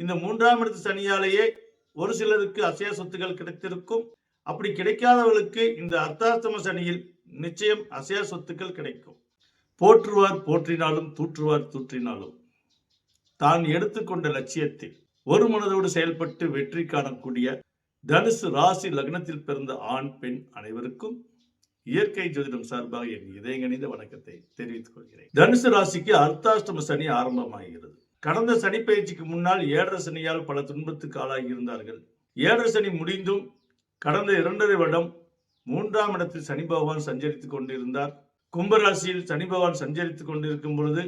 இந்த மூன்றாம் இடத்து சனியாலேயே ஒரு சிலருக்கு அசைய சொத்துக்கள் கிடைத்திருக்கும். அப்படி கிடைக்காதவர்களுக்கு இந்த அர்த்தாஷ்டம சனியில் நிச்சயம் அசைய சொத்துக்கள் கிடைக்கும். போற்றுவார் போற்றினாலும் தூற்றுவார் தூற்றினாலும். தான் எடுத்துக்கொண்ட லட்சியத்தில் ஒரு மனதோடு செயல்பட்டு வெற்றி காணக்கூடிய தனுசு ராசி லக்னத்தில் பிறந்த ஆண் பெண் அனைவருக்கும் இயற்கை ஜோதிடம் சார்பாக என் இதயங்கணிந்த வணக்கத்தை தெரிவித்துக் கொள்கிறேன். தனுசு ராசிக்கு அர்த்தாஷ்டம சனி ஆரம்பமாகிறது. கடந்த சனி பயிற்சிக்கு முன்னால் ஏழரை சனியால் பல துன்பத்துக்கு ஆளாகி இருந்தார்கள். ஏழரை சனி முடிந்தும் கடந்த இரண்டரை வருடம் மூன்றாம் இடத்தில் சனி பகவான் சஞ்சரித்துக் கொண்டிருந்தார். கும்பராசியில் சனி பகவான் சஞ்சரித்துக் கொண்டிருக்கும் பொழுது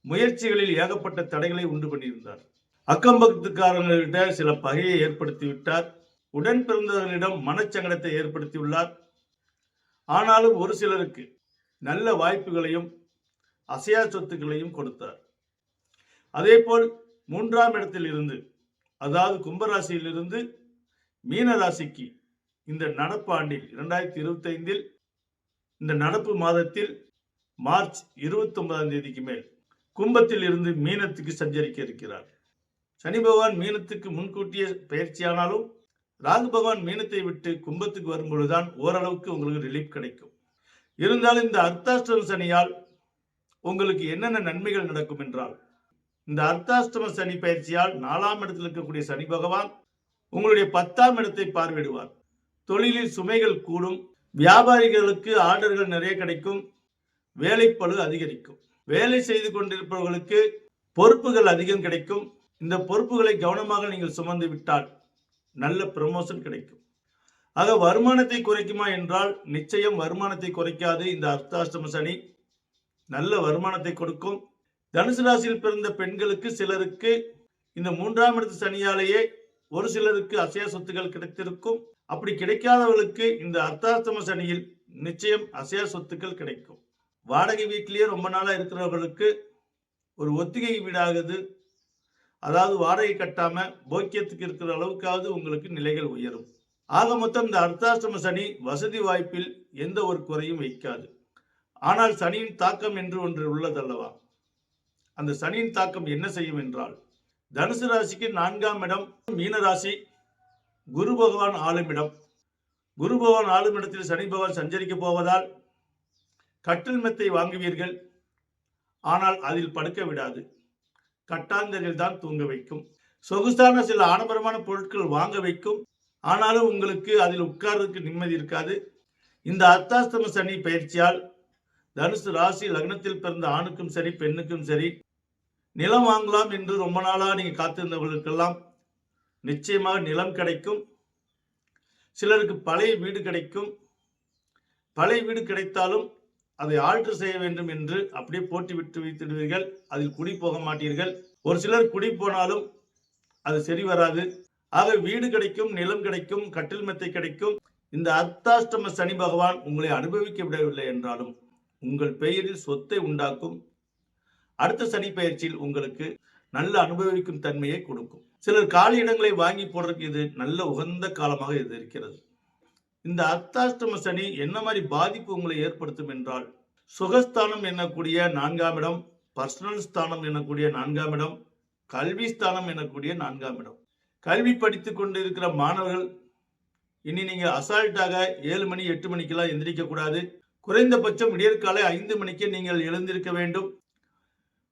முயற்சிகளில் ஏகப்பட்ட தடைகளை உண்டு பண்ணியிருந்தார். அக்கம்பக்கத்துக்காரர்களிட சில பகையை ஏற்படுத்தி விட்டார் உடன் பிறந்தவர்களிடம் மனச்சங்கடத்தை ஏற்படுத்தியுள்ளார். ஆனாலும் ஒரு சிலருக்கு நல்ல வாய்ப்புகளையும் அசையா சொத்துக்களையும் கொடுத்தார். அதே போல் மூன்றாம் இடத்தில் இருந்து அதாவது கும்பராசியிலிருந்து மீனராசிக்கு இந்த நடப்பு ஆண்டில் இரண்டாயிரத்தி இருபத்தைந்தில் இந்த நடப்பு மாதத்தில் மார்ச் இருபத்தி ஒன்பதாம் தேதிக்கு மேல் கும்பத்தில் இருந்து மீனத்துக்கு சஞ்சரிக்க இருக்கிறார். சனி பகவான் மீனத்துக்கு முன்கூட்டிய பயிற்சியானாலும் ராகு பகவான் மீனத்தை விட்டு கும்பத்துக்கு வரும்பொழுதுதான் ஓரளவுக்கு உங்களுக்கு ரிலீஃப் கிடைக்கும். இருந்தாலும் இந்த அர்த்தாஷ்டம் சனியால் உங்களுக்கு என்னென்ன நன்மைகள் நடக்கும் என்றால் இந்த அர்த்தாஷ்டம சனி பயிற்சியால் நாலாம் இடத்தில் இருக்கக்கூடிய சனி பகவான் உங்களுடைய பத்தாம் இடத்தை பார்வையிடுவார். தொழிலில் சுமைகள் கூடும். வியாபாரிகளுக்கு ஆர்டர்கள் நிறைய கிடைக்கும். வேலைப்பழு அதிகரிக்கும். வேலை செய்து கொண்டிருப்பவர்களுக்கு பொறுப்புகள் அதிகம் கிடைக்கும். இந்த பொறுப்புகளை கவனமாக நீங்கள் சுமந்து விட்டால் நல்ல ப்ரமோஷன் கிடைக்கும். ஆக வருமானத்தை குறைக்குமா என்றால் நிச்சயம் வருமானத்தை குறைக்காது. இந்த அர்த்தாஷ்டம சனி நல்ல வருமானத்தை கொடுக்கும். தனுசு ராசியில் பிறந்த பெண்களுக்கு சிலருக்கு இந்த மூன்றாம் இடத்து சனியாலேயே ஒரு சிலருக்கு அசையா சொத்துக்கள் கிடைத்திருக்கும். அப்படி கிடைக்காதவர்களுக்கு இந்த அர்த்தாஷ்டம சனியில் நிச்சயம் அசையா சொத்துக்கள் கிடைக்கும். வாடகை வீட்டிலேயே ரொம்ப நாளாக இருக்கிறவர்களுக்கு ஒரு ஒத்திகை வீடாகுது. அதாவது வாடகை கட்டாம போக்கியத்துக்கு இருக்கிற அளவுக்காவது உங்களுக்கு நிலைகள் உயரும். ஆக மொத்தம் இந்த அர்த்தாஷ்டம சனி வசதி வாய்ப்பில் எந்த ஒரு குறையும் வைக்காது. ஆனால் சனியின் தாக்கம் என்று ஒன்று உள்ளதல்லவா? அந்த சனியின் தாக்கம் என்ன செய்யும் என்றால் தனுசு ராசிக்கு நான்காம் இடம் மீன ராசி குரு பகவான் ஆளுமிடம் குரு பகவான் ஆளுமிடத்தில் சனி பகவான் சஞ்சரிக்க போவதால் கட்டில் மெத்தை வாங்குவீர்கள். ஆனால் அதில் படுக்க விடாது. கட்டாந்தரில் தான் தூங்க வைக்கும். சொகுசான சில ஆடம்பரமான பொருட்கள் வாங்க வைக்கும். ஆனாலும் உங்களுக்கு அதில் உட்கார்றதுக்கு நிம்மதி இருக்காது. இந்த அர்த்தாஸ்தம சனி பயிற்சியால் தனுசு ராசி லக்னத்தில் பிறந்த ஆணுக்கும் சரி பெண்ணுக்கும் சரி நிலம் வாங்கலாம் என்று ரொம்ப நாளாக நீங்கள் காத்திருந்தவர்களுக்கெல்லாம் நிச்சயமாக நிலம் கிடைக்கும். சிலருக்கு பழைய வீடு கிடைக்கும். பழைய வீடு கிடைத்தாலும் அதை ஆல்டர் செய்ய வேண்டும் என்று அப்படியே போட்டி விட்டு வைத்திடுவீர்கள். அதில் குடி போக மாட்டீர்கள். ஒரு சிலர் குடி போனாலும் அது சரி வராது. ஆக வீடு கிடைக்கும் நிலம் கிடைக்கும் கட்டில் மெத்தை கிடைக்கும். இந்த அர்த்தாஷ்டம சனி பகவான் உங்களை அனுபவிக்க விடவில்லை என்றாலும் உங்கள் பெயரில் சொத்தை உண்டாக்கும். அடுத்த சனி பயிற்சியில் உங்களுக்கு நல்ல அனுபவிக்கும் தன்மையை கொடுக்கும். சிலர் காலி இடங்களை வாங்கி போடுறதுக்கு இது நல்ல உகந்த காலமாக இது இருக்கிறது. இந்த அர்த்தாஷ்டம சனி என்ன மாதிரி பாதிப்பு உங்களை ஏற்படுத்தும் என்றால் சுகஸ்தானம் என்னக்கூடிய நான்காம் இடம் பர்சனல் ஸ்தானம் எனக்கூடிய நான்காம் இடம் கல்வி ஸ்தானம் எனக்கூடிய நான்காம் இடம். கல்வி படித்து கொண்டு இருக்கிற மாணவர்கள் இனி நீங்க அசால்ட்டாக ஏழு மணி எட்டு மணிக்கெல்லாம் எந்திரிக்க கூடாது. குறைந்தபட்சம் விடியற்காலை ஐந்து மணிக்கு நீங்கள் எழுந்திருக்க வேண்டும்.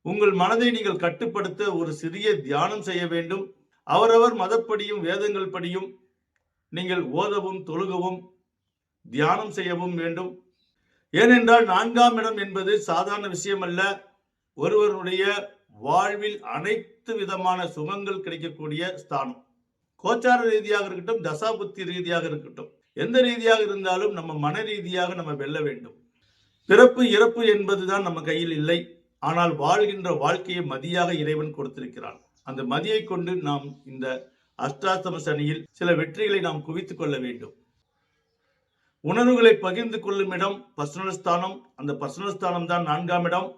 உங்கள் மனதை நீங்கள் கட்டுப்படுத்த ஒரு சிறிய தியானம் செய்ய வேண்டும். அவரவர் மதப்படியும் வேதங்கள் படியும். நீங்கள் ஓதவும் தொழுகவும் தியானம் செய்யவும் வேண்டும். ஏனென்றால் நான்காம் இடம் என்பது சாதாரண விஷயம் அல்ல ஒருவருடைய வாழ்வில் அனைத்து விதமான சுகங்கள் கிடைக்கக்கூடிய ஸ்தானம். கோச்சார ரீதியாக இருக்கட்டும் தசாபுத்தி ரீதியாக இருக்கட்டும். எந்த ரீதியாக இருந்தாலும் நம்ம மன ரீதியாக நம்ம வெல்ல வேண்டும். பிறப்பு இறப்பு என்பதுதான் நம்ம கையில் இல்லை. ஆனால் வாழ்கின்ற வாழ்க்கையை மதியாக இறைவன் கொடுத்திருக்கிறான். அந்த மதியை கொண்டு நாம் இந்த அஷ்டாஸ்தம சனியில் சில வெற்றிகளை நாம் குவித்துக் கொள்ள வேண்டும். உணர்வுகளை பகிர்ந்து கொள்ளும் இடம் பர்சனல் ஸ்தானம். அந்த பர்சனல் ஸ்தானம் தான் நான்காம் இடம்.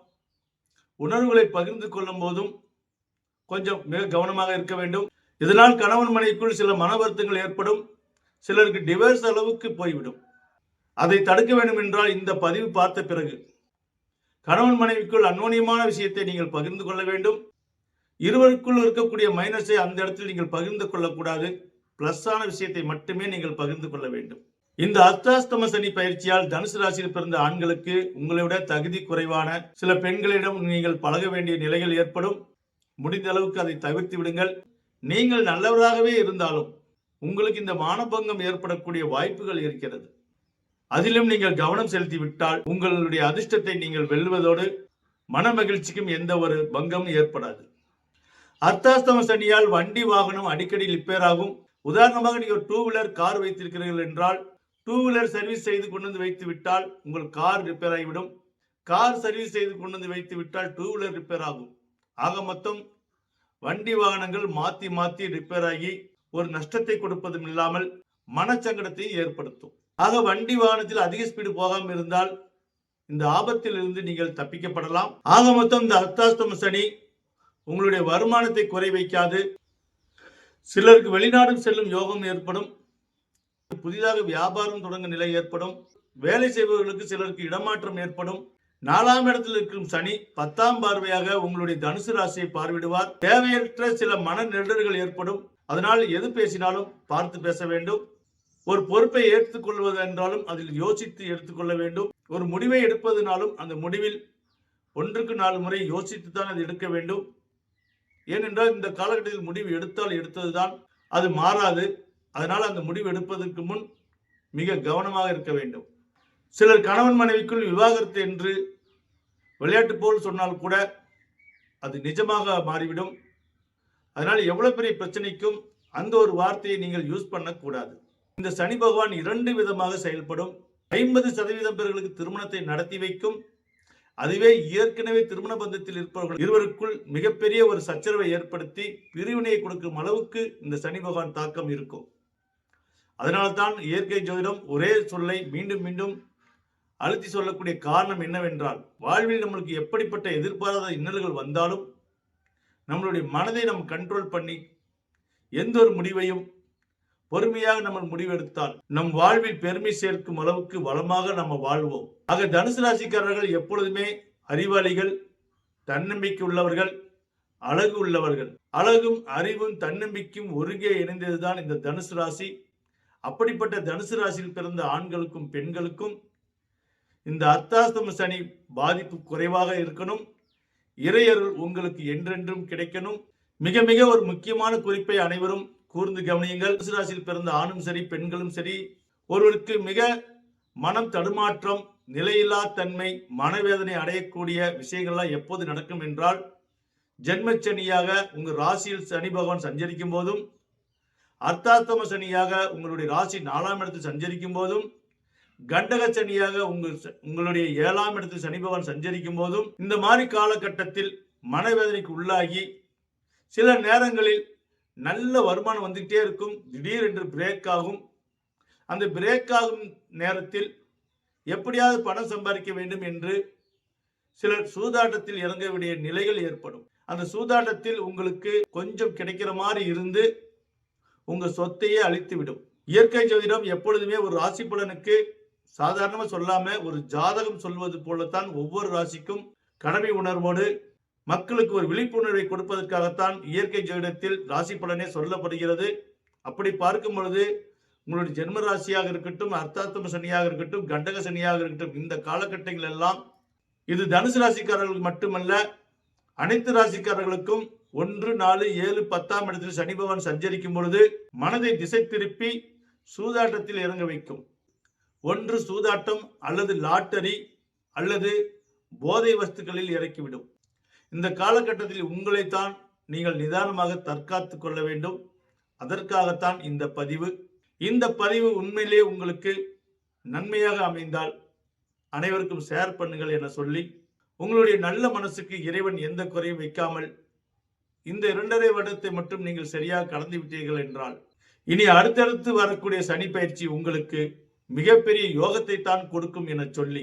உணர்வுகளை பகிர்ந்து கொள்ளும் போதும் கொஞ்சம் மிக கவனமாக இருக்க வேண்டும். இதனால் கணவன் மனைவிக்குள் சில மன வருத்தங்கள் ஏற்படும். சிலருக்கு டிவர்ஸ் அளவுக்கு போய்விடும். அதை தடுக்க வேண்டும் என்றால் இந்த பதிவு பார்த்த பிறகு கணவன் மனைவிக்குள் அந்யோன்யமான விஷயத்தை நீங்கள் பகிர்ந்து கொள்ள வேண்டும். இருவருக்குள் இருக்கக்கூடிய மைனஸை அந்த இடத்தில் நீங்கள் பகிர்ந்து கொள்ளக்கூடாது. பிளஸ்ஸான விஷயத்தை மட்டுமே நீங்கள் பகிர்ந்து கொள்ள வேண்டும். இந்த அர்த்தாஸ்தம சனி பயிற்சியால் தனுசு ராசியில் பிறந்த ஆண்களுக்கு உங்களை விட தகுதி குறைவான சில பெண்களிடம் நீங்கள் பழக வேண்டிய நிலைகள் ஏற்படும். முடிந்த அளவுக்கு அதை தவிர்த்து விடுங்கள். நீங்கள் நல்லவராகவே இருந்தாலும் உங்களுக்கு இந்த மானபங்கம் ஏற்படக்கூடிய வாய்ப்புகள் இருக்கிறது. அதிலும் நீங்கள் கவனம் செலுத்தி விட்டால் உங்களுடைய அதிர்ஷ்டத்தை நீங்கள் வெல்வதோடு மன மகிழ்ச்சிக்கும் எந்த ஒரு பங்கமும் ஏற்படாது. அர்த்தாஸ்தம சனியால் வண்டி வாகனம் அடிக்கடி ரிப்பேர் ஆகும் உதாரணமாக நீங்கள் டூ வீலர் கார் வைத்திருக்கிறீர்கள் என்றால் டூ வீலர் சர்வீஸ் செய்து கொண்டு வந்து வைத்து விட்டால் உங்கள் கார் ரிப்பேர் ஆகிவிடும். கார் சர்வீஸ் செய்து கொண்டு வந்து வைத்து விட்டால் டூ வீலர் ரிப்பேர் ஆகும். ஆக மொத்தம் வண்டி வாகனங்கள் மாற்றி மாற்றி ரிப்பேர் ஆகி ஒரு நஷ்டத்தை கொடுப்பதும் இல்லாமல் மனச்சங்கடத்தையும் ஏற்படுத்தும். ஆக வண்டி வாகனத்தில் அதிக ஸ்பீடு போகாமல் இருந்தால் இந்த ஆபத்தில் இருந்து நீங்கள் தப்பிக்கப்படலாம். ஆக மொத்தம் இந்த அர்த்தாஸ்தம சனி உங்களுடைய வருமானத்தை குறை வைக்காது. சிலருக்கு வெளிநாடும் செல்லும் யோகம் ஏற்படும். புதிதாக வியாபாரம் தொடங்க நிலை ஏற்படும். வேலை செய்பவர்களுக்கு சிலருக்கு இடமாற்றம் ஏற்படும். நாலாம் இடத்தில் இருக்கும் சனி பத்தாம் பார்வையாக உங்களுடைய தனுசு ராசியை பார்வையிடுவார். தேவையற்ற சில மன நெருடல்கள் ஏற்படும். அதனால் எது பேசினாலும் பார்த்து பேச வேண்டும். ஒரு பொறுப்பை ஏற்றுக்கொள்வது என்றாலும் அதில் யோசித்து எடுத்துக்கொள்ள வேண்டும். ஒரு முடிவை எடுப்பதனாலும் அந்த முடிவில் ஒன்றுக்கு நாலு முறை யோசித்து தான் அது எடுக்க வேண்டும். ஏனென்றால் இந்த காலகட்டத்தில் முடிவு எடுத்தால் எடுத்ததுதான். அது மாறாது. அதனால் அந்த முடிவு எடுப்பதற்கு முன் மிக கவனமாக இருக்க வேண்டும். சிலர் கணவன் மனைவிக்குள் விவாகரத்து என்று விளையாட்டு போல் சொன்னால் கூட அது நிஜமாக மாறிவிடும். அதனால் எவ்வளவு பெரிய பிரச்சனைக்கும் அந்த ஒரு வார்த்தையை நீங்கள் யூஸ் பண்ணக்கூடாது. இந்த சனி பகவான் இரண்டு விதமாக செயல்படும். ஐம்பது சதவீதம் பேர்களுக்கு திருமணத்தை நடத்தி வைக்கும். அதுவே ஏற்கனவே திருமண பந்தத்தில் இருப்பவர்கள் இருவருக்குள் மிகப்பெரிய ஒரு சச்சரவை ஏற்படுத்தி பிரிவினையை கொடுக்கும் அளவுக்கு இந்த சனி பகவான் தாக்கம் இருக்கும். அதனால்தான் இயற்கை ஜோதிடம் ஒரே சொல்லை மீண்டும் மீண்டும் அழுத்தி சொல்லக்கூடிய காரணம் என்னவென்றால் வாழ்வில் நம்மளுக்கு எப்படிப்பட்ட எதிர்பாராத இன்னல்கள் வந்தாலும் நம்மளுடைய மனதை நம்ம கண்ட்ரோல் பண்ணி எந்த ஒரு முடிவையும் பொறுமையாக நம்ம முடிவெடுத்தால் நம் வாழ்வில் பெருமை சேர்க்கும் அளவுக்கு வளமாக நம்ம வாழ்வோம். ஆக தனுசு ராசிக்காரர்கள் எப்பொழுதுமே அறிவாளிகள் தன்னம்பிக்கை உள்ளவர்கள் அழகு உள்ளவர்கள். அழகும் அறிவும் தன்னம்பிக்கையும் ஒருங்கே இணைந்ததுதான் இந்த தனுசு ராசி. அப்படிப்பட்ட தனுசு ராசியில் பிறந்த ஆண்களுக்கும் பெண்களுக்கும் இந்த அர்த்தாஸ்தம சனி பாதிப்பு குறைவாக இருக்கணும். இறையருள் உங்களுக்கு என்றென்றும் கிடைக்கணும். மிக மிக ஒரு முக்கியமான குறிப்பை அனைவரும் கூர்ந்து கவனியுங்கள். தனுசு ராசியில் பிறந்த ஆணும் சரி பெண்களும் சரி ஒருவருக்கு மிக மனம் தடுமாற்றம் நிலையில்லா தன்மை மனவேதனை அடையக்கூடிய விஷயங்கள்லாம் எப்போது நடக்கும் என்றால் ஜென்மச்சனியாக உங்கள் ராசியில் சனி பகவான் சஞ்சரிக்கும் போதும் அர்த்தாத்தம சனியாக உங்களுடைய ராசி நாலாம் இடத்தில் சஞ்சரிக்கும் போதும் கண்டக சனியாக உங்கள் உங்களுடைய ஏழாம் இடத்தில் சனி பகவான் சஞ்சரிக்கும் போதும் இந்த மாதிரி காலகட்டத்தில் மனவேதனைக்கு உள்ளாகி சில நேரங்களில் நல்ல வருமானம் வந்துகிட்டே இருக்கும். திடீரென்று பிரேக் ஆகும். அந்த பிரேக் ஆகும் நேரத்தில் எப்படியாவது பணம் சம்பாதிக்க வேண்டும் என்று சிலர் சூதாட்டத்தில் இறங்க வேண்டிய நிலைகள் ஏற்படும். அந்த சூதாட்டத்தில் உங்களுக்கு கொஞ்சம் கிடைக்கிற மாதிரி இருந்து உங்க சொத்தையே அழித்துவிடும். இயற்கை ஜோதிடம் எப்பொழுதுமே ஒரு ராசி பலனுக்கு சாதாரணமாக சொல்லாம ஒரு ஜாதகம் சொல்வது போலத்தான் ஒவ்வொரு ராசிக்கும் கடமை உணர்வோடு மக்களுக்கு ஒரு விழிப்புணர்வை கொடுப்பதற்காகத்தான் இயற்கை ஜோதிடத்தில் ராசி பலனே சொல்லப்படுகிறது. அப்படி பார்க்கும் பொழுது உங்களுடைய ஜென்ம ராசியாக இருக்கட்டும் அர்த்தாத்தம சனியாக இருக்கட்டும் கண்டக சனியாக இருக்கட்டும் இந்த காலகட்டங்கள் எல்லாம் இது தனுசு ராசிக்காரர்களுக்கு மட்டுமல்ல அனைத்து ராசிக்காரர்களுக்கும் ஒன்று நாலு ஏழு பத்தாம் இடத்தில் சனி பகவான் சஞ்சரிக்கும் பொழுது மனதை திசை திருப்பி சூதாட்டத்தில் இறங்க வைக்கும். ஒன்று சூதாட்டம் அல்லது லாட்டரி அல்லது போதை வஸ்துக்களில் இறக்கிவிடும். இந்த காலகட்டத்தில் உங்களைத்தான் நீங்கள் நிதானமாக தற்காத்து கொள்ள வேண்டும். அதற்காகத்தான் இந்த பதிவு. இந்த பதிவு உண்மையிலே உங்களுக்கு நன்மையாக அமைந்தால் அனைவருக்கும் ஷேர் பண்ணுங்கள் என சொல்லி உங்களுடைய நல்ல மனசுக்கு இறைவன் எந்த குறையும் வைக்காமல் இந்த இரண்டரை வருடத்தை மட்டும் நீங்கள் சரியாக கடந்து விட்டீர்கள் என்றால் இனி அடுத்தடுத்து வரக்கூடிய சனி பயிற்சி உங்களுக்கு மிகப்பெரிய யோகத்தை தான் கொடுக்கும் என சொல்லி